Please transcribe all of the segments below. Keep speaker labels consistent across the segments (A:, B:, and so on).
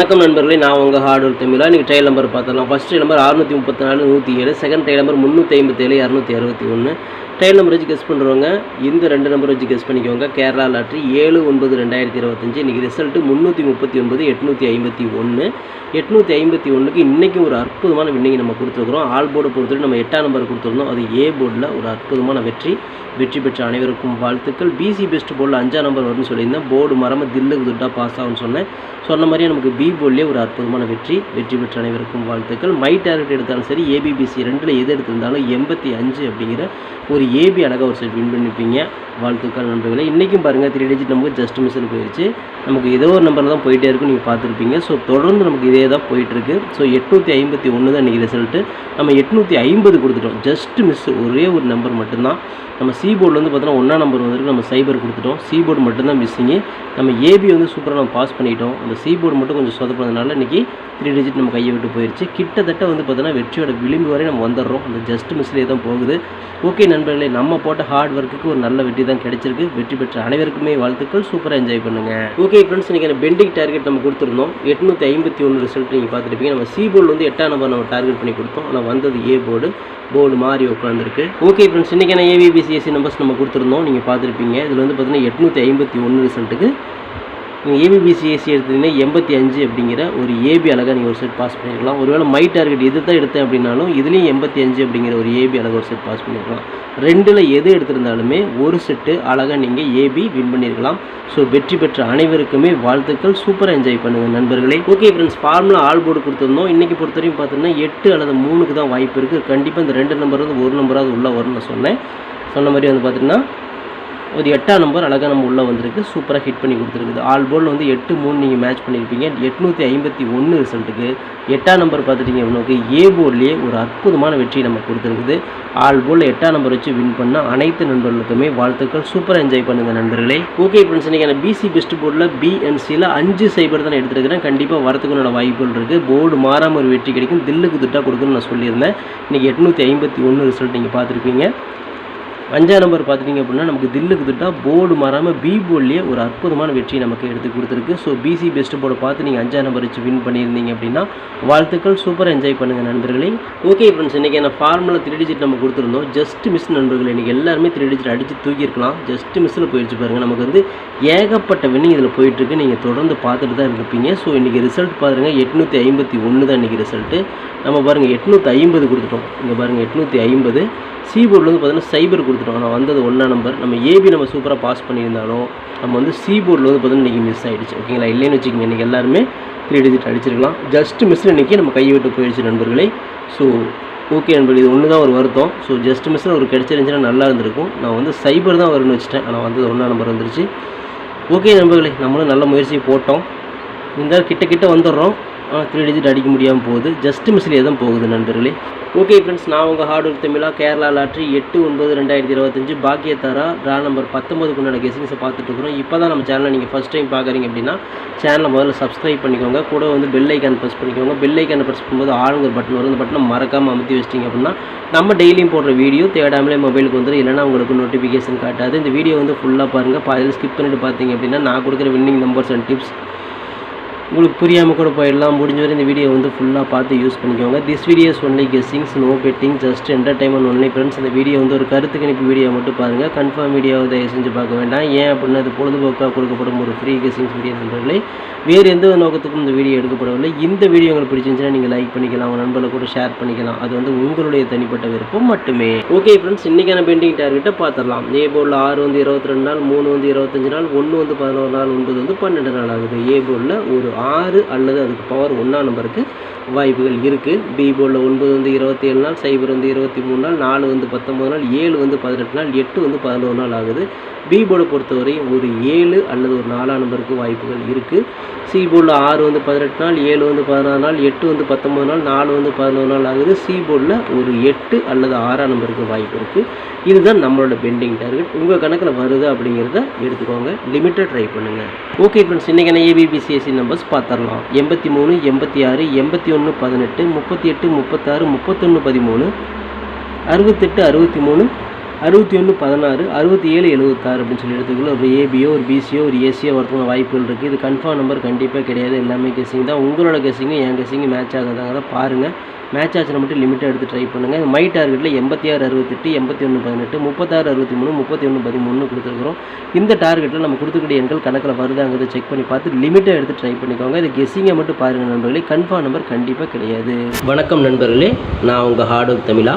A: வணக்கம் நண்பர்களே நான் உங்கள் ஹார்ட் ஒர்க் தமிழா நீங்கள் ட்ரையல் நம்பர் பார்த்துடலாம். ஃபஸ்ட் நம்பர் அறுநூற்றி முப்பத்தி நாலு நூற்றி ஏழு. செகண்ட் ட்ரையல் நம்பர் முந்நூற்றி ஐம்பத்தேழு இரநூத்தி அறுபத்தி ஒன்று ட்ரையல் நம்பர் வச்சு கெஸ் பண்ணுறவங்க இந்த ரெண்டு நம்பர் வச்சு கெஸ் பண்ணிக்கோங்க. கேரளா லாட்ரி ஏழு ஒன்பது ரெண்டாயிரத்தி இருபத்தஞ்சி. இன்றைக்கி ரிசல்ட்டு முந்நூற்றி முப்பத்தி ஒன்பது எட்நூற்றி ஐம்பத்தி ஒன்று எட்நூற்றி ஐம்பத்தி ஒன்றுக்கு இன்றைக்கும் ஒரு அற்புதமான வின்னிங் நம்ம கொடுத்துருக்குறோம். ஆல் போர்டு பொறுத்தவரை நம்ம எட்டாம் நம்பர் கொடுத்துருந்தோம். அது ஏ போர்டில் ஒரு அற்புதமான வெற்றி. வெற்றி பெற்ற அனைவருக்கும் வாழ்த்துக்கள். பிசி பெஸ்ட் போர்டில் அஞ்சாம் நம்பர் வரும்னு சொல்லியிருந்தேன். போர்டு மரம தில்லுக்கு துட்டாக பாஸ் ஆகும்னு சொன்னேன். சொன்ன மாதிரியே நமக்கு பி போர்டிலே ஒரு அற்புதமான வெற்றி. வெற்றி பெற்ற அனைவருக்கும் வாழ்த்துக்கள். மை டேரக்ட் எடுத்தாலும் சரி ஏபிபிசி ரெண்டில் எது எடுத்திருந்தாலும் எண்பத்தி அஞ்சு அப்படிங்கிற ஒரு ஏபி அழகாக ஒரு செட் வின் பண்ணியிருப்பீங்க வாழ்த்துக்கள் நண்பர்களே இன்றைக்கும் பாருங்கள் த்ரீ டிஜிட் நமக்கு ஜஸ்ட் மிஸ்ஸில் போயிடுச்சு நமக்கு ஏதோ ஒரு நம்பரில் தான் போயிட்டே இருக்கும் நீங்கள் பார்த்துருப்பீங்க. ஸோ தொடர்ந்து நமக்கு இதே தான் போயிட்டுருக்கு. ஸோ எட்நூற்றி ஐம்பத்தி ஒன்று தான் இன்றைக்கி ரிசல்ட்டு நம்ம எட்நூற்றி ஐம்பது கொடுத்துட்டோம். ஜஸ்ட் மிஸ் ஒரே ஒரு நம்பர் மட்டும்தான். நம்ம சி போர்டில் வந்து பார்த்தோன்னா ஒன்றா நம்பர் வந்துருக்கு. நம்ம சைபர் கொடுத்துட்டோம். சி போர்டு மட்டும்தான் மிஸ்ஸிங்கு நம்ம ஏபி வந்து சூப்பராக நம்ம பாஸ் பண்ணிட்டோம். அந்த சி போர்டு மட்டும் கொஞ்சம் சொதப்பினதுனால இன்றைக்கி த்ரீ டிஜிட் நம்ம கையை விட்டு போயிடுச்சு கிட்டத்தட்ட வந்து பார்த்தோன்னா வெற்றியோட விளிம்பு வரை நம்ம வந்துடுறோம். அந்த ஜஸ்ட் மிஸ்லேயே தான் போகுது. ஓகே நண்பர்கள் நம்ம போட்ட ஹார்ட் ஒர்க்குக்கு ஒரு நல்ல வெற்றி தான் கிடைச்சிருக்கு. வெற்றி பெற்ற அனைவருக்குமே வாழ்த்துக்கள். சூப்பராக என்ஜாய் பண்ணுங்க. ஓகே ஃப்ரெண்ட்ஸ் இன்றைக்கி பெண்டிங் டார்கெட் நம்ம கொடுத்துருந்தோம். எட்நூற்றி ஐம்பத்தி ஒன்று ரிசல்ட் நீங்கள் பார்த்துருப்பீங்க. நம்ம சி போர்டு வந்து எட்டாம் நம்பர் நம்ம டார்கெட் பண்ணி கொடுத்தோம். ஆனால் வந்தது ஏ போர்டு போர்டு மாறி உட்காந்துருக்கு ஓகே ஃப்ரெண்ட்ஸ் இன்றைக்கான ஏவிபிசிஎஸ்சி நம்பர்ஸ் நம்ம கொடுத்துருந்தோம். நீங்கள் பார்த்துருப்பீங்க. இதில் வந்து பார்த்தீங்கன்னா எட்நூற்றி ஐம்பத்தி ஒன்று ரிசல்ட்டுக்கு நீங்கள் ஏபிபிசிஎஸ்சி எடுத்தீங்கன்னா எண்பத்தி அஞ்சு அப்படிங்கிற ஒரு ஏபி அழகாக நீங்கள் ஒரு செட் பாஸ் பண்ணியிருக்கலாம் ஒருவேளை மை டார்கெட் எது தான் எடுத்தேன் அப்படின்னாலும் இதுலேயும் எண்பத்தி அஞ்சு அப்படிங்கிற ஒரு ஏபி அழகாக ஒரு செட் பாஸ் பண்ணிருக்கலாம். ரெண்டில் எது எடுத்திருந்தாலுமே ஒரு செட்டு அழகாக நீங்கள் ஏபி வின் பண்ணியிருக்கலாம் ஸோ வெற்றி பெற்ற அனைவருக்குமே வாழ்த்துக்கள். சூப்பராக என்ஜாய் பண்ணுங்கள் நண்பர்களே. Okay friends formula all board கொடுத்துருந்தோம். இன்றைக்கி பொறுத்த வரைக்கும் பார்த்தீங்கன்னா எட்டு அல்லது மூணுக்கு தான் வாய்ப்பு இருக்குது கண்டிப்பாக இந்த ரெண்டு நம்பர் வந்து ஒரு நம்பராவது உள்ளே வரும்னு நான் சொன்னேன். சொன்ன மாதிரி வந்து பார்த்தீங்கன்னா ஒரு எட்டாம் நம்பர் அழகாக நம்ம உள்ளே வந்திருக்கு. சூப்பராக ஹிட் பண்ணி கொடுத்துருக்குது. ஆல் போர்டில் வந்து எட்டு மூணு நீங்கள் மேட்ச் பண்ணியிருப்பீங்க எட்நூற்றி ஐம்பத்தி ஒன்று ரிசல்ட்டுக்கு எட்டாம் நம்பர் பார்த்துட்டிங்க அப்படின்னாக்க ஏ போர்ட்லேயே ஒரு அற்புதமான வெற்றி நம்ம கொடுத்துருக்குது. ஆல் போர்டில் எட்டாம் நம்பர் வச்சு வின் பண்ண அனைத்து நண்பர்களுக்குமே வாழ்த்துக்கள். சூப்பராக என்ஜாய் பண்ணுங்கள் நண்பர்களே. ஓகே ஃப்ரெண்ட்ஸ் இன்றைக்கி பிசி பெஸ்ட் போர்டில் பிஎன்சியில் அஞ்சு சைபர் தான் எடுத்துருக்கிறேன். கண்டிப்பாக வரத்துக்குனோட வாய்ப்புகள் இருக்குது போர்டு மாறாமல் ஒரு வெற்றி கிடைக்கும். தில்லுக்கு திட்டாக கொடுக்குன்னு நான் சொல்லியிருந்தேன். இன்றைக்கி எட்நூற்றி ஐம்பத்தி ஒன்று ரிசல்ட் நீங்கள் பார்த்துருப்பீங்க. அஞ்சாம் நம்பர் பார்த்துட்டிங்க அப்படின்னா நமக்கு தில்லுக்கு திட்டா போர்டு மாறாமல் பி போர்ட்லேயே ஒரு அற்புதமான வெற்றி நமக்கு எடுத்து கொடுத்துருக்கு. ஸோ பிசி பெஸ்ட் போர்டை பார்த்து நீங்கள் அஞ்சாம் நம்பர் வச்சு வின் பண்ணியிருந்தீங்க அப்படின்னா வாழ்த்துக்கள் சூப்பராக என்ஜாய் பண்ணுங்கள் நண்பர்களே. ஓகே ஃப்ரெண்ட்ஸ் இன்றைக்கி என்ன ஃபார்முலா த்ரீ டிஜிட் நம்ம கொடுத்துருந்தோம். ஜஸ்ட் மிஸ் நண்பர்கள் இன்றைக்கி எல்லாருமே த்ரீ டிஜிட் அடித்து தூக்கியிருக்கலாம். ஜஸ்ட் மிஸ்ஸில் போயிடுச்சு பாருங்கள் நமக்கு வந்து ஏகப்பட்ட வின்னிங் இதில் போயிட்டுருக்கு. நீங்கள் தொடர்ந்து பார்த்துட்டு தான் இருப்பீங்க. ஸோ இன்றைக்கி ரிசல்ட் பாருங்கள் எட்நூற்றி ஐம்பத்தி ஒன்று தான் இன்றைக்கி ரிசல்ட்டு நம்ம பாருங்கள் எட்நூற்றி ஐம்பது கொடுத்துட்டோம். இங்கே பாருங்கள் எட்நூற்றி ஐம்பது. சி போர்டில் வந்து பார்த்தீங்கன்னா சைபர் கொடுத்துட்டோம் நான் வந்தது ஒன்றா நம்பர் நம்ம ஏபி நம்ம சூப்பராக பாஸ் பண்ணியிருந்தாலும் நம்ம வந்து சி போர்டில் வந்து பார்த்தீங்கன்னா இன்றைக்கி மிஸ் ஆகிடுச்சு ஓகேங்களா இல்லைன்னு வச்சுக்கோங்க இன்றைக்கி எல்லாருமே த்ரீ டிஜிட் அடிச்சிருக்கலாம். ஜஸ்ட் மிஸ்ஸில் இன்றைக்கி நம்ம கையை விட்டு போயிடுச்சு நண்பர்களே. ஸோ ஓகே நண்பர்கள் இது ஒன்று தான் ஒரு வருத்தம். ஸோ ஜஸ்ட் மிஸ்ஸில் ஒரு கிடச்சிருந்துச்சுன்னா நல்லா இருந்திருக்கும். நான் வந்து சைபர் தான் வரும்னு வச்சுட்டேன். ஆனால் வந்தது ஒன்றா நம்பர் வந்துருச்சு. ஓகே நண்பர்களே நம்மளும் நல்ல முயற்சி போட்டோம். இந்த கிட்ட கிட்ட வந்துடுறோம். த்ரீ டிஜிட் அடிக்க முடியாமல் போகுது. ஜஸ்ட் மிஸ்லேயே தான் போகுது நண்பர்களே. ஓகே ஃப்ரெண்ட்ஸ் நான் உங்கள் ஹார்ட் ஒர்க் தமிழா கேரளா லாட்ரி எட்டு ஒன்பது ரெண்டாயிரத்தி இருபத்தஞ்சு பாக்கியத்தாரா ட்ரா நம்பர் பத்தொம்பதுக்கு உண்டான கெஸிங்ஸை பார்த்துட்ருக்குறோம் இப்போ தான் நம்ம சேனலை நீங்கள் ஃபஸ்ட் டைம் பார்க்குறீங்க அப்படின்னா சேனலை முதல்ல சப்ஸ்கிரைப் பண்ணிக்கோங்க. கூட வந்து பெல் ஐக்கான் ப்ரெஸ் பண்ணிக்கோங்க. பெல் ஐக்கான் ப்ரெஸ் பண்ணும்போது ஆளுங்கிற பட்டன் வரும் அந்த பட்டனை மறக்காமல் அமுத்தி வச்சிட்டிங்க அப்படின்னா நம்ம டெய்லியும் போடுற வீடியோ தேடாமலே மொபைலுக்கு வந்துடும் இல்லைனா உங்களுக்கு நோட்டிஃபிகேஷன் காட்டாது. இந்த வீடியோ வந்து ஃபுல்லாக பாருங்கள் அதில் ஸ்கிப் பண்ணிட்டு பார்த்தீங்க அப்படின்னா நான் கொடுக்குற வின்னிங் நம்பர்ஸ் அண்ட் டிப்ஸ் உங்களுக்கு புரியாமல் கூட போயிடலாம். முடிஞ்ச வரை இந்த வீடியோ வந்து ஃபுல்லாக பார்த்து யூஸ் பண்ணிக்கோங்க. This videos only guessings no betting just entertainment only friends இந்த வீடியோ வந்து ஒரு கருத்து கணிப்பு வீடியோ மட்டும் பாருங்கள் கன்ஃபார்ம் வீடியோ தயவு செஞ்சு பார்க்க வேண்டாம். ஏன் அப்படின்னா அது பொழுதுபோக்காக கொடுக்கப்படும் ஒரு ஃப்ரீ கெஸ்ஸிங்ஸ் வீடியோ நண்பர்களே. வேறு எந்த நோக்கத்துக்கும் இந்த வீடியோ எடுக்கப்படவில்லை. இந்த வீடியோ உங்களுக்கு பிடிச்சிருந்துச்சுன்னா நீங்கள் லைக் பண்ணிக்கலாம். உங்கள் நண்பர்களை கூட ஷேர் பண்ணிக்கலாம். அது வந்து உங்களுடைய தனிப்பட்ட விருப்பம் மட்டுமே. ஓகே ஃப்ரெண்ட்ஸ் இன்றைக்கான பெண்டிங் டார்கெட்டை பார்த்துடலாம். ஏ போர்டில் ஆறு வந்து இருபத்தி ரெண்டு நாள் மூணு வந்து இருபத்தஞ்சு நாள் ஒன்று வந்து பதினோரு நாள் ஒன்பது வந்து பன்னெண்டு நாள் ஆகுது. ஏ போர்டில் ஒரு ஆறு அல்லது அதுக்கு பவர் ஒன்றா நம்பருக்கு வாய்ப்புகள் இருக்குது பி போர்டில் ஒன்பது வந்து இருபத்தி ஏழு நாள் சைபர் வந்து இருபத்தி மூணு நாள் நாலு வந்து பத்தொம்பது நாள் ஏழு வந்து பதினெட்டு நாள் எட்டு வந்து பதினோரு நாள் ஆகுது. பி போர்டை ஒரு ஏழு அல்லது ஒரு நாலாம் நம்பருக்கு வாய்ப்புகள் இருக்குது சி போர்டில் ஆறு வந்து பதினெட்டு நாள் ஏழு வந்து பதினாறு நாள் எட்டு வந்து பத்தொம்பது நாள் நாலு வந்து பதினோரு நாள் ஆகுது. சி போர்டில் ஒரு எட்டு அல்லது ஆறாம் நம்பருக்கு வாய்ப்பு இருக்குது இதுதான் நம்மளோட பெண்டிங் டார்கெட் உங்கள் கணக்கில் வருது அப்படிங்கிறத எடுத்துக்கோங்க. லிமிட்டட் ட்ரை பண்ணுங்கள் ஓகே ஃப்ரெண்ட்ஸ் இன்றைக்கான ஏபிபிசிஎஸ்சி நம்பர்ஸ் பார்த்துடலாம் எண்பத்தி மூணு எண்பத்தி ஆறு எண்பத்தி ஒன்று பதினெட்டு முப்பத்தி எட்டு முப்பத்தாறு முப்பத்தொன்று பதிமூணு அறுபத்தெட்டு அறுபத்தி மூணு அறுபத்தி ஒன்று பதினாறு அறுபத்தி ஏழு எழுபத்தாறு அப்படின்னு சொல்லி எடுத்துக்கலாம் ஒரு ஏபியோ ஒரு பிசியோ ஒரு ஏசியோ வரதுக்கான வாய்ப்புகள் இருக்குது இது கன்ஃபார்ம் நம்பர் கண்டிப்பாக கிடையாது. எல்லாமே கெஸிங் தான். உங்களோட கெஸிங்கு என் கெஸிங்கு மேட்ச் ஆகுதாங்கிறத பாருங்கள் மேட்ச் ஆச்சுனா மட்டும் லிமிட்டாக எடுத்து ட்ரை பண்ணுங்கள் மை டார்கெட்டில் எண்பத்தி ஆறு அறுபத்தெட்டு எண்பத்தி ஒன்று பதினெட்டு முப்பத்தாறு அறுபத்தி மூணு முப்பத்தி ஒன்று பதிமூணு கொடுத்துருக்குறோம். இந்த டார்கெட்டில் நம்ம கொடுத்துக்கூடிய எண்கள் கணக்கில் வருதாங்கிறத செக் பண்ணி பார்த்து லிமிட்டாக எடுத்து ட்ரை பண்ணிக்கோங்க. இது கெஸ்ஸிங்கை மட்டும் பாருங்கள் நண்பர்களே. கன்ஃபார்ம் நம்பர் கண்டிப்பாக கிடையாது. வணக்கம் நண்பர்களே. நான் உங்கள் ஹார்ட் ஒர்க் தமிழா.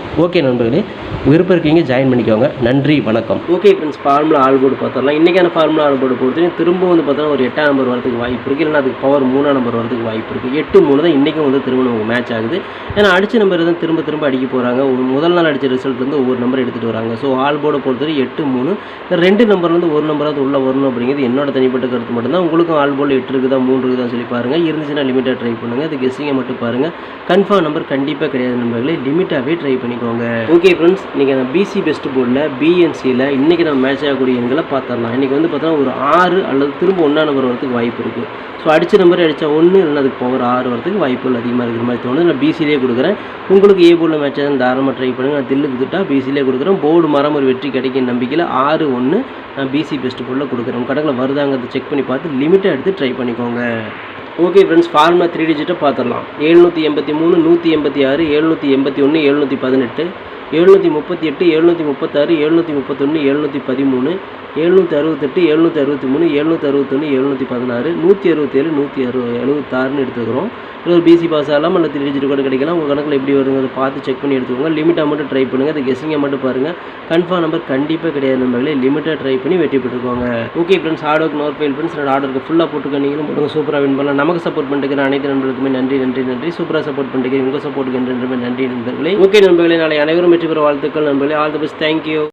A: ஓகே நண்பர்களே. விருப்பம் இருக்கீங்க ஜாயின் பண்ணிக்கோங்க. நன்றி வணக்கம். Okay friends formula all board பார்த்துடலாம். இன்றைக்கான ஃபார்முலா ஆல் போர்டு பொறுத்து திரும்ப வந்து பார்த்தோன்னா ஒரு எட்டாம் நம்பர் வரதுக்கு வாய்ப்பு இருக்குது இல்லைன்னா அதுக்கு பவர் மூணாம் நம்பர் வரதுக்கு வாய்ப்பு இருக்குது எட்டு மூணு தான் இன்றைக்கும் வந்து திரும்ப நமக்கு மேட்ச் ஆகுது. ஏன்னா அடித்த நம்பர் தான் திரும்ப திரும்ப அடிக்க போகிறாங்க ஒரு முதல் நாள் அடித்த ரிசல்ட்லேருந்து ஒவ்வொரு நம்பர் எடுத்துகிட்டு வராங்க. ஸோ ஆல் போர்டை பொறுத்தவரை எட்டு மூணு. ரெண்டு நம்பர்லேருந்து ஒரு நம்பராவது உள்ளே வரணும் அப்படிங்கிறது என்னோட தனிப்பட்ட கருத்து மட்டும்தான். உங்களுக்கும் ஆல் எட்டு இருக்குதா மூன்று இருக்குதா சொல்லி பாருங்கள் இருந்துச்சுன்னா லிமிட்டாக ட்ரை பண்ணுங்கள் அது கெஸ்ஸிங்கை மட்டும் பாருங்கள் கன்ஃபார்ம் நம்பர் கண்டிப்பாக கிடையாது நம்பர்களே லிமிட்டாகவே ட்ரை பண்ணிக்கோங்க. ஓகே ஃப்ரெண்ட்ஸ் இன்றைக்கி அந்த பிசி பெஸ்ட் போர்டில் பிஎன்சியில் இன்றைக்கி நம்ம மேட்ச் ஆகக்கூடிய எண்களை பார்த்துடலாம். இன்றைக்கி வந்து பார்த்தோன்னா ஒரு ஆறு அல்லது திரும்ப ஒன்றா நம்பர் வரதுக்கு வாய்ப்பு இருக்குது ஸோ அடித்த நம்பர் அடித்தா ஒன்று இல்லைன்னா அதுக்கு பவர் ஆறு வரதுக்கு வாய்ப்புகள் அதிகமாக இருக்கிற மாதிரி தோணுது. நான் பிசிலே கொடுக்குறேன். உங்களுக்கு ஏ போர்டில் மேட்ச் ஆகும் தாராளமாக ட்ரை பண்ணுங்கள் நான் தில்லுக்கு திட்டா பிசிலே கொடுக்குறேன். போர்டு மரம் ஒரு வெற்றி கிடைக்கும் நம்பிக்கையில் ஆறு ஒன்று நான் பிசி பெஸ்ட் போர்டில் கொடுக்குறேன். கணக்கில் வருதாங்கிறத செக் பண்ணி பார்த்து லிமிட்டாக எடுத்து ட்ரை பண்ணிக்கோங்க. ஓகே ஃப்ரெண்ட்ஸ் ஃபார்மா த்ரீ டிஜிட்டை பார்த்துடலாம் எழுநூற்றி எண்பத்தி மூணு நூற்றி எண்பத்தி ஆறு எழுநூற்றி எண்பத்தி ஒன்று எழுநூற்றி பதினெட்டு எழுநூற்றி முப்பத்தி எட்டு எழுநூற்றி முப்பத்தாறு எழுநூற்றி முப்பத்தொன்று எழுநூற்றி பதிமூணு எழுநூற்றி அறுபத்தெட்டு எழுநூற்றி அறுபத்தி மூணு எழுநூற்றி அறுபத்தொன்று எழுநூற்றி பதினாறு நூற்றி அறுபத்தேழு நூற்றி அறு எழுபத்தாறுன்னு எடுத்துக்கிறோம். இது ஒரு பிசி பாஸ் ஆகலாம் அல்லது த்ரீ டிஜிட் கூட கிடைக்கலாம். உங்கள் கணக்கில் எப்படி வருங்கிறத அதை பார்த்து செக் பண்ணி எடுத்துக்கோங்க. லிமிட்டாக மட்டும் ட்ரை பண்ணுங்கள் அது கெஸிங்கை மட்டும் பாருங்கள் கன்ஃபார்ம் நம்பர் கண்டிப்பாக கிடையாது நம்பர்களே லிமிட்டாக ட்ரை பண்ணி வெட்டி போட்டுக்கோங்க. ஓகே ஃப்ரெண்ட்ஸ் ஹார்ட் ஒர்க் நோர் ஃபைல் ஃப்ரெண்ட்ஸ் என்னோட ஆர்டருக்கு ஃபுல்லாக போட்டுக்க நீங்களும் சூப்பராக வின் பண்ணலாம். நமக்கு சப்போர்ட் பண்ணிட்டு அனைத்து நண்பர்களுக்குமே நன்றி நன்றி நன்றி. சூப்பராக சப்போர்ட் பண்ணிக்கிறேன் உங்கள் சப்போர்ட்டுக்கு நன்றி நன்றி நன்றி நண்பர்களே. ஓகே நண்பர்களே. நாளை அனைவரும் வெற்றி பெற வாழ்த்துக்கள் நண்பர்களே. All the best thank you